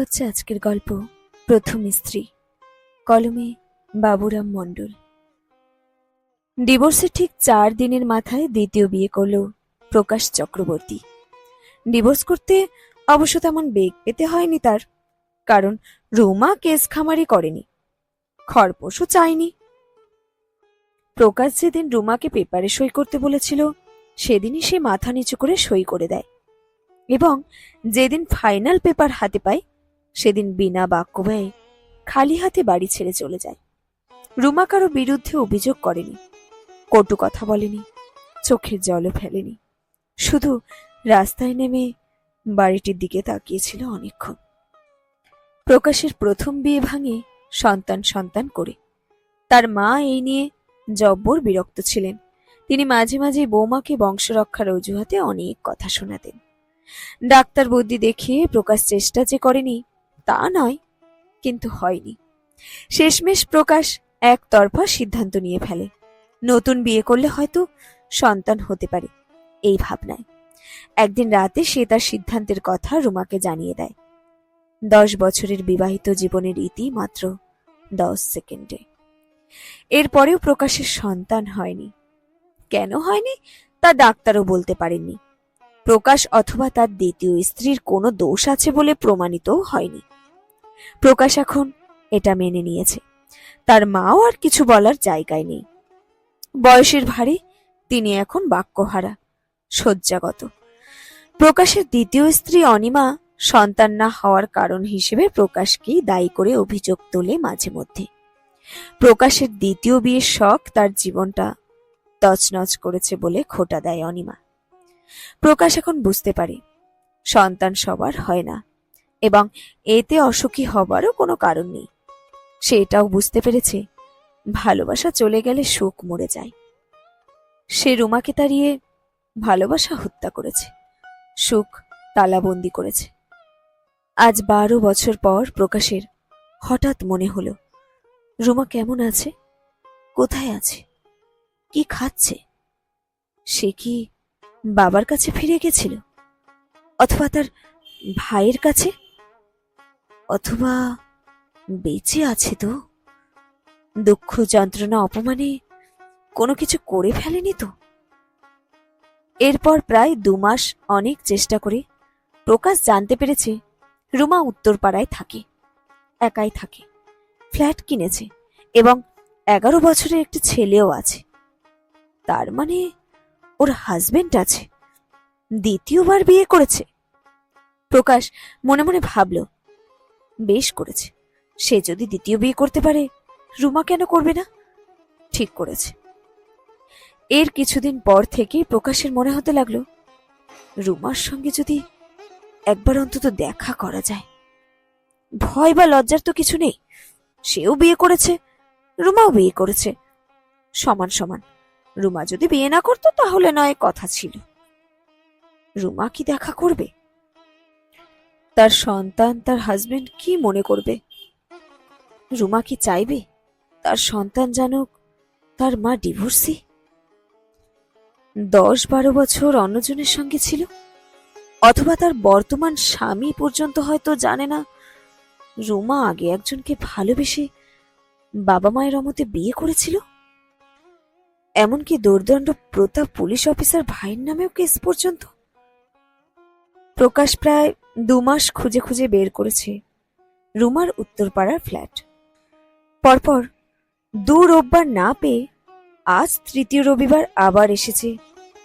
হচ্ছে আজকের গল্প, প্রথম স্ত্রী, কলমে বাবুরাম মণ্ডল। ডিভোর্সের ঠিক চার দিনের মাথায় দ্বিতীয় বিয়ে করল প্রকাশ চক্রবর্তী। ডিভোর্স করতে অবশ্য তেমন বেগ পেতে হয়নি তার, কারণ রুমা কেস খামারি করেনি, খরপোশও চায়নি। প্রকাশ যেদিন রুমাকে পেপারে সই করতে বলেছিল, সেদিনই সে মাথা নিচু করে সই করে দেয় এবং যেদিন ফাইনাল পেপার হাতে পায় সেদিন বিনা বাক্য ব্যয়ে খালি হাতে বাড়ি ছেড়ে চলে যায়। রুমা কারও বিরুদ্ধে অভিযোগ করেনি, কটু কথা বলেনি, চোখের জলও ফেলেনি। শুধু রাস্তায় নেমে বাড়িটির দিকে তাকিয়েছিল অনেকক্ষণ। প্রকাশের প্রথম বিয়ে ভাঙে সন্তান সন্তান করে। তার মা এই নিয়ে জব্বর বিরক্ত ছিলেন। তিনি মাঝে মাঝে বৌমাকে বংশরক্ষার অজুহাতে অনেক কথা শোনাতেন। ডাক্তার বুদ্ধি দেখিয়ে প্রকাশ চেষ্টা যে করেনি তা নয়, কিন্তু হয়নি। শেষমেশ প্রকাশ একতরফা সিদ্ধান্ত নিয়ে ফেলে। নতুন বিয়ে করলে হয়তো সন্তান হতে পারে, এই ভাবনায়। একদিন রাতে সে তার সিদ্ধান্তের কথা রুমাকে জানিয়ে দেয়। দশ বছরের বিবাহিত জীবনের ইতি মাত্র দশ সেকেন্ডে। এরপরেও প্রকাশের সন্তান হয়নি। কেন হয়নি? তা ডাক্তারও বলতে পারেননি। প্রকাশ অথবা তার দ্বিতীয় স্ত্রীর কোনো দোষ আছে বলে প্রমাণিতও হয়নি। প্রকাশ এখন এটা মেনে নিয়েছে। তার মাও আর কিছু বলার জায়গায় নেই। বয়সের ভারে তিনি এখন বাক্যহারা, শয্যাগত। প্রকাশের দ্বিতীয় স্ত্রী অনিমা সন্তান না হওয়ার কারণ হিসেবে প্রকাশকেই দায়ী করে অভিযোগ তোলে মাঝে মধ্যে। প্রকাশের দ্বিতীয় বিয়ের শখ তার জীবনটা তছনছ করেছে বলে খোটা দেয় অনিমা। প্রকাশ এখন বুঝতে পারে, সন্তান সবার হয় না। এবং এতে অসুখী হবারও কোনো কারণ নেই। সে এটাও বুঝতে পেরেছে। ভালোবাসা চলে গেলে সুখ মরে যায়। সে রুমাকে তাড়িয়ে ভালোবাসা হত্যা করেছে। সুখ তালাবন্দি করেছে। আজ বারো বছর পর প্রকাশের হঠাৎ মনে হলো, রুমা কেমন আছে? কোথায় আছে? কি খাচ্ছে? সে কি বাবার কাছে ফিরে গেছিল? অথবা তার ভাইয়ের কাছে? অথবা বেঁচে আছে তো? দুঃখ, যন্ত্রণা, অপমানে কোনো কিছু করে ফেলেনি তো? এরপর প্রায় দু মাস অনেক চেষ্টা করে প্রকাশ জানতে পেরেছে রুমা উত্তরপাড়ায় থাকে, একাই থাকে, ফ্ল্যাট কিনেছে এবং এগারো বছরের একটি ছেলেও আছে। তার মানে ওর হাজবেন্ড আছে, দ্বিতীয়বার বিয়ে করেছে। প্রকাশ মনে মনে ভাবল বেশ করেছে। সে যদি দ্বিতীয় বিয়ে করতে পারে, রুমা কেন করবে না? ঠিক করেছে। এর কিছুদিন পর থেকে প্রকাশের মনে হতে লাগল, রুমার সঙ্গে যদি একবার অন্তত দেখা করা যায়। ভয় বা লজ্জার তো কিছু নেই। সেও বিয়ে করেছে, রুমাও বিয়ে করেছে। সমান সমান, রুমা যদি বিয়ে না করতো তাহলে নয়, কথা ছিল। রুমা কি দেখা করবে? তার সন্তান তার হাজবেন্ড কি মনে করবে? রুমা কি চাইবে? তার সন্তান জানুক তার মা ডিভোর্সি দশ বারো বছর অন্যজনের সঙ্গে ছিল? অথবা তার বর্তমান স্বামী পর্যন্ত হয়তো জানে না। রুমা আগে একজনকে ভালোবেসে বাবা মায়ের অমতে বিয়ে করেছিল? এমনকি দুর্দণ্ড প্রতাপ পুলিশ অফিসার ভাইয়ের নামেও কেস পর্যন্ত? প্রকাশ প্রায় দু মাস খুঁজে খুঁজে বের করেছে রুমার উত্তরপাড়ার ফ্ল্যাট। পরপর দু রোববার না পেয়ে আজ তৃতীয় রবিবার আবার এসেছে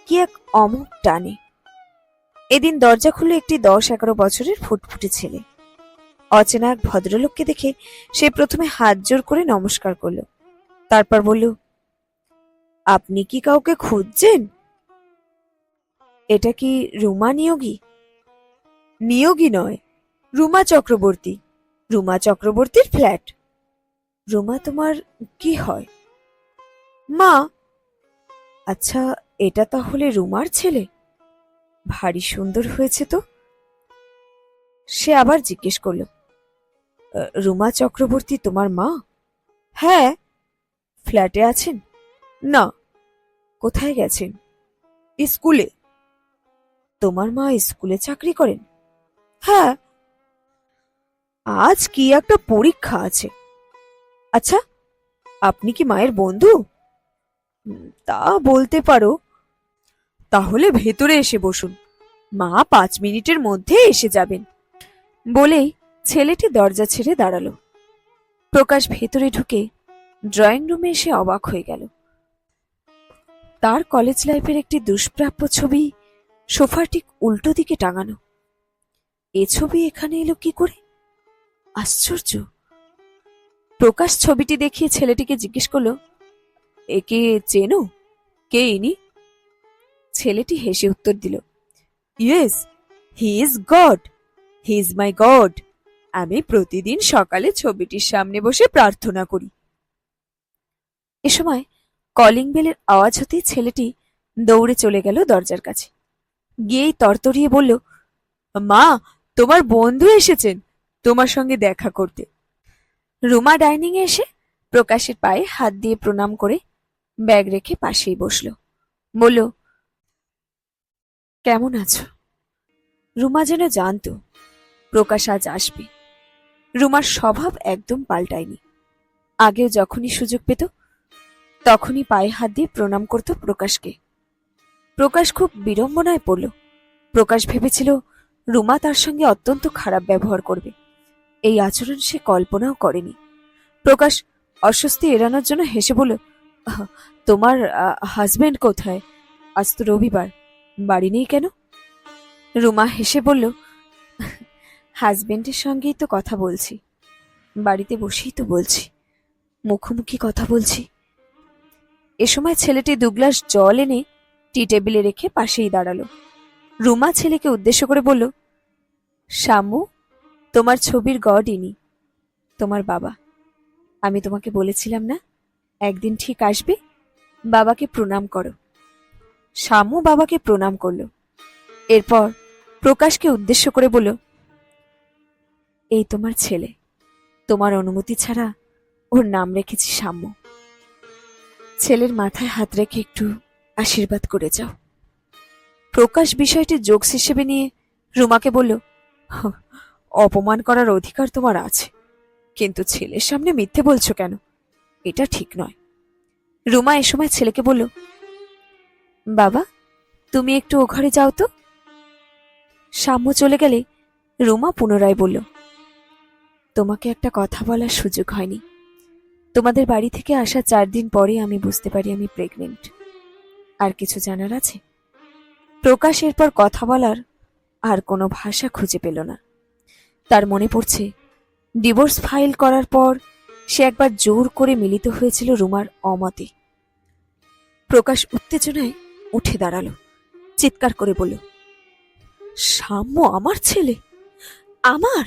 কি এক অমুক টানে। এদিন দরজা খুলে একটি দশ এগারো বছরের ফুটফুটে ছেলে। অচেনা এক ভদ্রলোককে দেখে সে প্রথমে হাত জোর করে নমস্কার করল। তারপর বলল, আপনি কি কাউকে খুঁজছেন? এটা কি রুমা নিয়োগী? নিয়োগী নয় রুমা চক্রবর্তী। রুমা চক্রবর্তীর ফ্ল্যাট। রুমা তোমার কি হয়? মা! আচ্ছা এটা তাহলে রুমার ছেলে? ভারী সুন্দর হয়েছে তো? সে আবার জিজ্ঞেস করল "আহ, রুমা চক্রবর্তী তোমার মা? হ্যাঁ। ফ্ল্যাটে আছেন? না। কোথায় গেছেন? স্কুলে। তোমার মা স্কুলে চাকরি করেন? হ্যাঁ। আজ কি একটা পরীক্ষা আছে। আচ্ছা আপনি কি মায়ের বন্ধু? তা বলতে পারো। তাহলে ভেতরে এসে বসুন। মা পাঁচ মিনিটের মধ্যে এসে যাবেন। বলেই ছেলেটি দরজা ছেড়ে দাঁড়াল। প্রকাশ ভেতরে ঢুকে ড্রয়িং রুমে এসে অবাক হয়ে গেল। তার কলেজ লাইফের একটি দুষ্প্রাপ্য ছবি সোফার ঠিক উল্টো দিকে টাঙানো। এ ছবি এখানে এলো কি করে? আশ্চর্য। প্রকাশ ছবিটি দেখিয়ে ছেলেটিকে জিজ্ঞেস করল একে চেনো? কে ইনি? ছেলেটি হেসে উত্তর দিল, yes, he is God, he is my God. আমি প্রতিদিন সকালে ছবিটির সামনে বসে প্রার্থনা করি। এ সময় কলিং বেলের আওয়াজ হতেই ছেলেটি দৌড়ে চলে গেল দরজার কাছে। গিয়েই তরতরিয়ে বলল, মা তোমার বন্ধু এসেছেন তোমার সঙ্গে দেখা করতে। রুমা ডাইনিং এসে প্রকাশের পায়ে হাত দিয়ে প্রণাম করে ব্যাগ রেখে পাশেই বসল। বলল, কেমন আছো? রুমা যেন জানতো প্রকাশ আজ আসবে। রুমার স্বভাব একদম পাল্টায়নি। আগেও যখনই সুযোগ পেত, তখনই পায়ে হাত দিয়ে প্রণাম করত প্রকাশকে। প্রকাশ খুব বিড়ম্বনায় পড়ল। প্রকাশ ভেবেছিল রুমা তার সঙ্গে অত্যন্ত খারাপ ব্যবহার করবে। এই আচরণ সে কল্পনাও করেনি। প্রকাশ অস্বস্তি এড়ানোর জন্য হেসে বলল তোমার হাজবেন্ড কোথায়? আজ তো রবিবার। বাড়ি নেই কেন? রুমা হেসে বলল হাজবেন্ডের সঙ্গেই তো কথা বলছি। বাড়িতে বসেই তো বলছি। মুখোমুখি কথা বলছি। এ সময় ছেলেটি দু গ্লাস জল এনে টি টেবিলে রেখে পাশেই দাঁড়াল। রুমা ছেলেকে উদ্দেশ্য করে বলল, শামু, তোমার ছবির গড ইনি, তোমার বাবা। আমি তোমাকে বলেছিলাম না, একদিন ঠিক আসবে, বাবাকে প্রণাম করো। শামু বাবাকে প্রণাম করল। এরপর প্রকাশকে উদ্দেশ্য করে বলল, এই তোমার ছেলে, তোমার অনুমতি ছাড়া ওর নাম রেখেছি সাম্য ছেলের মাথায় হাত রেখে একটু আশীর্বাদ করে যাও। প্রকাশ বিষয়টি জোকস হিসেবে নিয়ে রুমাকে বলল "হ, অপমান করার অধিকার তোমার আছে কিন্তু ছেলের সামনে মিথ্যে বলছো কেন? এটা ঠিক নয়। রুমা এ সময় ছেলেকে বলল বাবা তুমি একটু ও ঘরে যাও তো। সাম্য চলে গেলে রুমা পুনরায় বলল তোমাকে একটা কথা বলার সুযোগ হয়নি। তোমাদের বাড়ি থেকে আসা চার দিন পরে আমি বুঝতে পারি আমি প্রেগনেন্ট আর কিছু জানার আছে? প্রকাশ এরপর কথা বলার আর কোনো ভাষা খুঁজে পেল না। তার মনে পড়ছে, ডিভোর্স ফাইল করার পর সে একবার জোর করে মিলিত হয়েছিল রুমার অমতে। প্রকাশ উত্তেজনায় উঠে দাঁড়াল, চিৎকার করে বলল, সাম্য আমার ছেলে, আমার?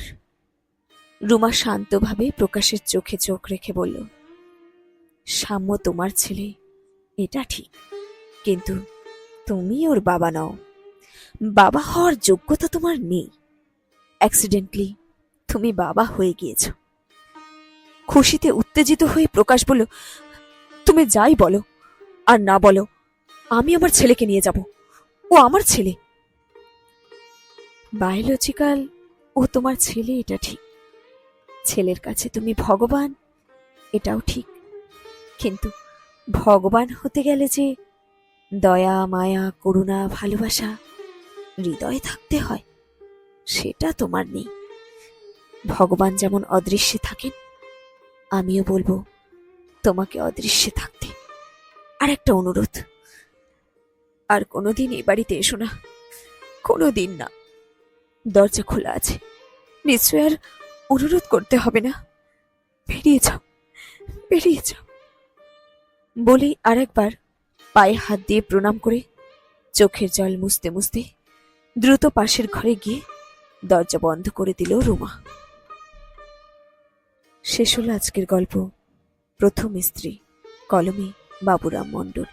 রুমা শান্তভাবে প্রকাশের চোখে চোখ রেখে বলল, সাম্য তোমার ছেলে, এটা ঠিক, কিন্তু তুমি ওর বাবা নও। বাবা হওয়ার যোগ্যতা তোমার নেই। অ্যাক্সিডেন্টলি তুমি বাবা হয়ে গিয়েছ। খুশিতে উত্তেজিত হয়ে প্রকাশ বলল, তুমি যাই বলো আর না বলো, আমি আমার ছেলেকে নিয়ে যাব। ও আমার ছেলে। বায়োলজিক্যাল ও তোমার ছেলে, এটা ঠিক। ছেলের কাছে তুমি ভগবান, এটাও ঠিক। কিন্তু ভগবান হতে গেলে যে দয়া, মায়া, করুণা, ভালোবাসা, হৃদয়ে থাকতে হয়, সেটা তোমার নেই। ভগবান যেমন অদৃশ্যে থাকেন, আমিও বলব তোমাকে অদৃশ্যে থাকতে। আর একটা অনুরোধ, আর কোনোদিন এ বাড়িতে এসো না, কোনোদিন না। দরজা খোলা আছে, নিশ্চয় আর অনুরোধ করতে হবে না। বেরিয়ে যাও বেরিয়ে যাও। বলেই আরেকবার পায়ে হাত দিয়ে প্রণাম করে চোখের জল মুছতে মুছতে দ্রুত পাশের ঘরে গিয়ে দরজা বন্ধ করে দিল রুমা। শেষ হলো আজকের গল্প। প্রথম স্ত্রী, কলমে, বাবুরাম মণ্ডল।